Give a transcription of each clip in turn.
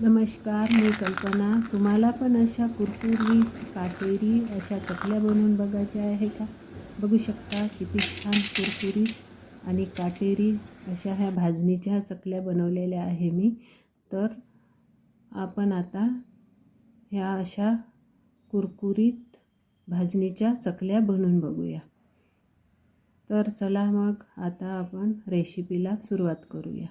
नमस्कार मी कल्पना. तुम्हाला पण अशा कुरकुरीत काटेरी अशा चकल्या बनवून बघायच्या आहे का? बघू शकता किती छान कुरकुरी आणि काटेरी अशा ह्या भाजणीच्या चकल्या बनवलेल्या आहे मी. तर आपण आता ह्या अशा कुरकुरीत भाजणीच्या चकल्या बनवून बघूया. तर चला मग आता आपण रेसिपीला सुरुवात करूया.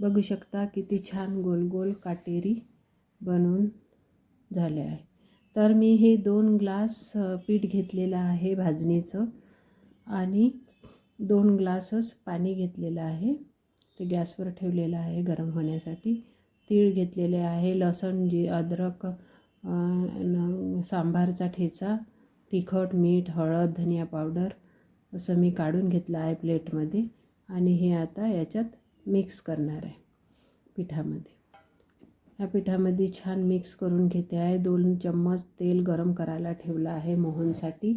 बघू शकता किती छान गोल गोल काटेरी बनून झाले आहे. तर मी हे दोन ग्लास पीठ घेतलेलं आहे भाजणीचं आणि दोन ग्लासच पाणी घेतलेलं आहे. ते गॅसवर ठेवलेलं आहे गरम होण्यासाठी. तीळ घेतलेले आहे लसण जी अद्रक न- सांबारचा ठेचा तिखट मीठ हळद धनिया पावडर असं मी काढून घेतलं आहे प्लेटमध्ये आणि हे आता याच्यात मिक्स करणार आहे पिठामध्ये. ह्या पिठामध्ये छान मिक्स करून घेते आहे. दोन चम्मच तेल गरम करायला ठेवलं आहे मोहनसाठी.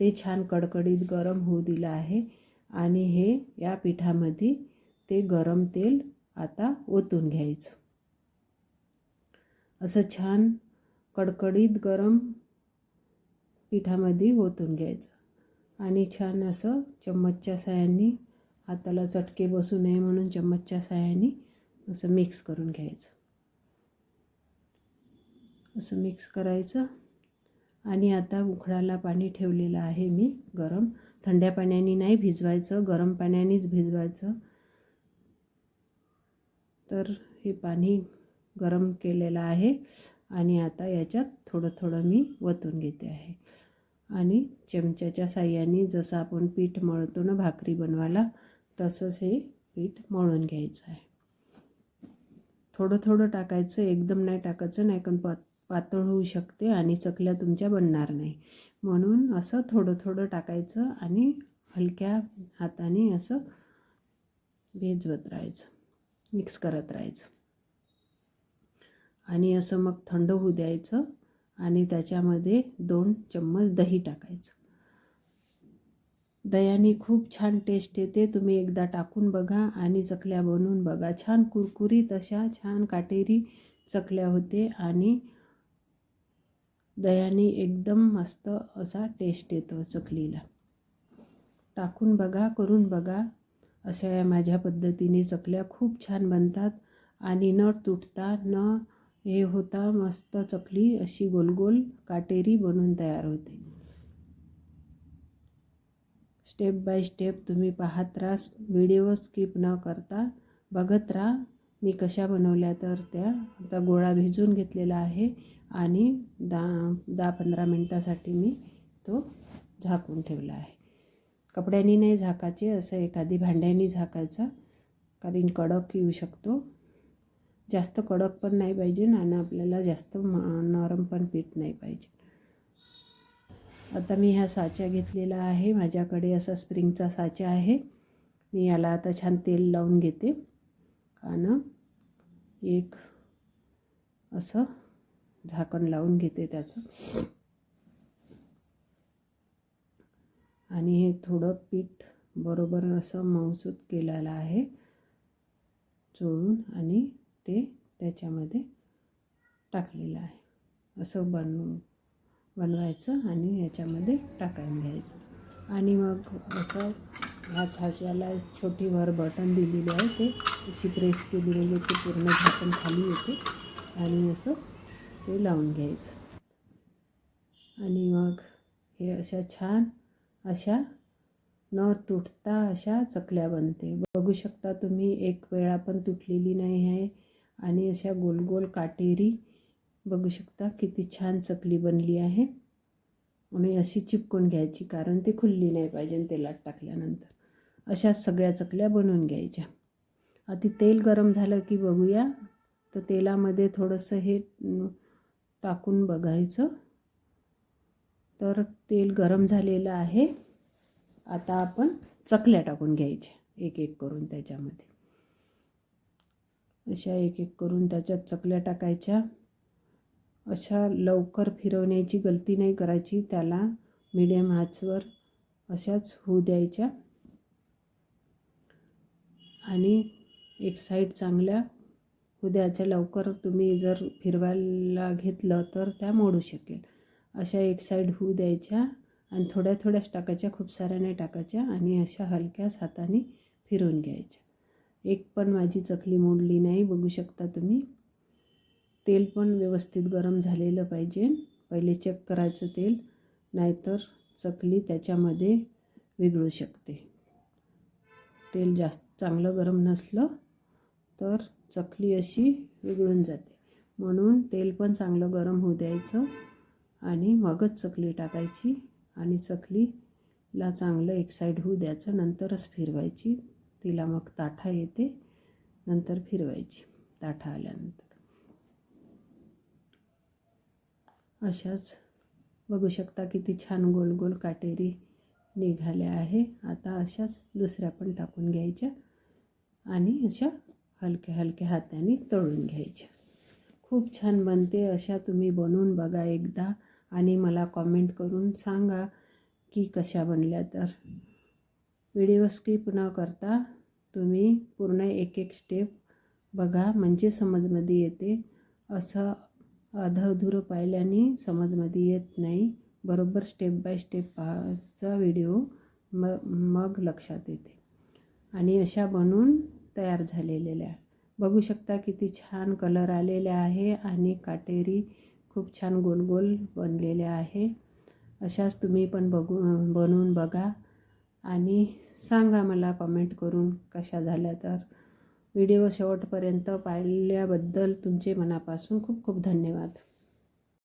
ते छान कडकडीत गरम होऊ दिलं आहे आणि हे या पिठामध्ये ते गरम तेल आता ओतून घ्यायचं. असं छान कडकडीत गरम पिठामध्ये ओतून घ्यायचं आणि छान असं चम्मचच्या साह्याने हाताला चटके बसू नये म्हणून चम्मचच्या साह्याने असं मिक्स करून घ्यायचं. असं मिक्स करायचं. आणि आता उखडाला पाणी ठेवलेलं आहे मी गरम. थंड्या पाण्याने नाही भिजवायचं गरम पाण्यानेच भिजवायचं. तर हे पाणी गरम केलेलं आहे आणि आता याच्यात थोडं थोडं मी वतून घेते आहे. आणि चमच्याच्या साह्याने जसं आपण पीठ मळतो ना भाकरी बनवायला तसंच हे पीठ मळून घ्यायचं आहे. थोडं थोडं टाकायचं एकदम नाही टाकायचं नाही कारण पात पातळ होऊ शकते आणि चकल्या तुमच्या बनणार नाही. म्हणून असं थोडं थोडं टाकायचं आणि हलक्या हाताने असं भेजवत राहायचं मिक्स करत राहायचं. आणि असं मग थंड होऊ द्यायचं आणि त्याच्यामध्ये दोन चम्मच दही टाकायचं. दह्याने खूप छान टेस्ट येते. तुम्ही एकदा टाकून बघा आणि चकल्या बनवून बघा. छान कुरकुरीत अशा छान काटेरी चकल्या होते आणि दह्याने एकदम मस्त असा टेस्ट येतो चकलीला. टाकून बघा करून बघा. अशा या माझ्या पद्धतीने चकल्या खूप छान बनतात आणि न तुटता न हे होता मस्त चकली अशी गोलगोल काटेरी बनून तयार होते. स्टेप बाय स्टेप तुम्ही पाहत राहा. व्हिडिओ स्किप न करता बघत राहा. मी कशा बनवल्या तर त्या आता गोळा भिजून घेतलेला आहे आणि दहा दहा पंधरा मिनटासाठी मी तो झाकून ठेवला आहे. कपड्यांनी नाही झाकायचे असं एखादी भांड्यानी झाकायचा. कारण कडक येऊ शकतो. जास्त कडक पण नाही पाहिजे आणि आपल्याला जास्त म नरम पण पीठ नाही पाहिजे. आता मी ह्या साच्या घेतलेला आहे. माझ्याकडे असा स्प्रिंगचा साचा आहे. मी याला आता छान तेल लावून घेते. आणि एक असं झाकण लावून घेते त्याचं. आणि हे थोडं पीठ बरोबर असं मऊसूत केलेलं आहे. चोळून आणि ते त्याच्यामध्ये टाकलेलं आहे. असं बनवून बनवायचं आणि ह्याच्यामध्ये टाकायला घ्यायचं. आणि मग असं ह्याच साच्याला छोटी वर बटन दिलेली आहे ते. अशी प्रेस केली म्हणजे ते पूर्ण झाकण खाली येते. आणि असं ते लावून घ्यायचं. आणि मग हे अशा छान अशा न तुटता अशा चकल्या बनते. बघू शकता तुम्ही एक वेळा पण तुटलेली नाही आहे. आणि अशा गोल गोल काटेरी बघू शकता किती छान चकली बनली आहे. आणि अशी चिपकून घ्यायची कारण ती खुलली नाही पाहिजे तेलात टाकल्यानंतर. अशा सगळ्या चकल्या बनवून घ्यायच्या. आधी तेल गरम झालं की बघूया. तर तेलामध्ये थोडंसं हे टाकून बघायचं. तर तेल गरम झालेलं आहे. आता आपण चकल्या टाकून घ्यायच्या एक एक करून त्याच्यामध्ये. अशा एक एक करून त्याच्यात चकल्या टाकायच्या. अशा लवकर फिरवण्याची गलती नाही करायची. त्याला मिडियम आचवर अशाच होऊ द्यायच्या. आणि एक साईड चांगल्या उद्याच्या लवकर तुम्ही जर फिरवायला घेतलं तर त्या मोडू शकेल. अशा एक साईड होऊ द्यायच्या आणि थोड्या थोड्याच टाकायच्या. खूप साऱ्या नाही टाकायच्या. आणि अशा हलक्याच हाताने फिरवून घ्यायच्या. एक पण माझी चकली मोडली नाही. बघू शकता तुम्ही. तेल पण व्यवस्थित गरम झालेलं पाहिजे. पहिले चेक करायचं तेल नाहीतर चकली त्याच्यामध्ये विघळू शकते. तेल जास्त चांगलं गरम नसलं तर चकली अशी विघळून जाते. म्हणून तेल पण चांगलं गरम होऊ द्यायचं आणि मगच चकली टाकायची आणि चकलीला चांगलं एक्साईड होऊ द्यायचं. नंतरच फिरवायची. तिला मग ताठा येते नंतर फिरवायची ताठा आल्यानंतर. अशाच बघू शकता किती छान गोल गोल काटेरी निघाल्या आहे. आता अशाच दुसऱ्या पण टाकून घ्यायच्या आणि अशा हलक्या हलक्या हाताने तळून घ्यायच्या. खूप छान बनते अशा तुम्ही बनवून बघा एकदा आणि मला कॉमेंट करून सांगा की कशा बनल्या तर. व्हिडिओ स्किप न करता तुम्ही पूर्ण एक एक स्टेप बघा म्हणजे समजमध्ये येते. असं अधं अधुरं पाहिल्याने समजमध्ये येत नाही. बरोबर स्टेप बाय स्टेप पाहायचा व्हिडिओ म मग लक्षात येते. आणि अशा बनून तयार झालेल्या. बघू शकता किती छान कलर आलेले आहे आणि काटेरी खूप छान गोल गोल बनलेल्या आहे. अशाच तुम्ही पण बघू बनवून बघा. आणि सांगा मला कमेंट करून कशा झाल्या तर. व्हिडिओ शेवटपर्यंत पाहिल्याबद्दल तुमचे मनापासून खूप खूप धन्यवाद.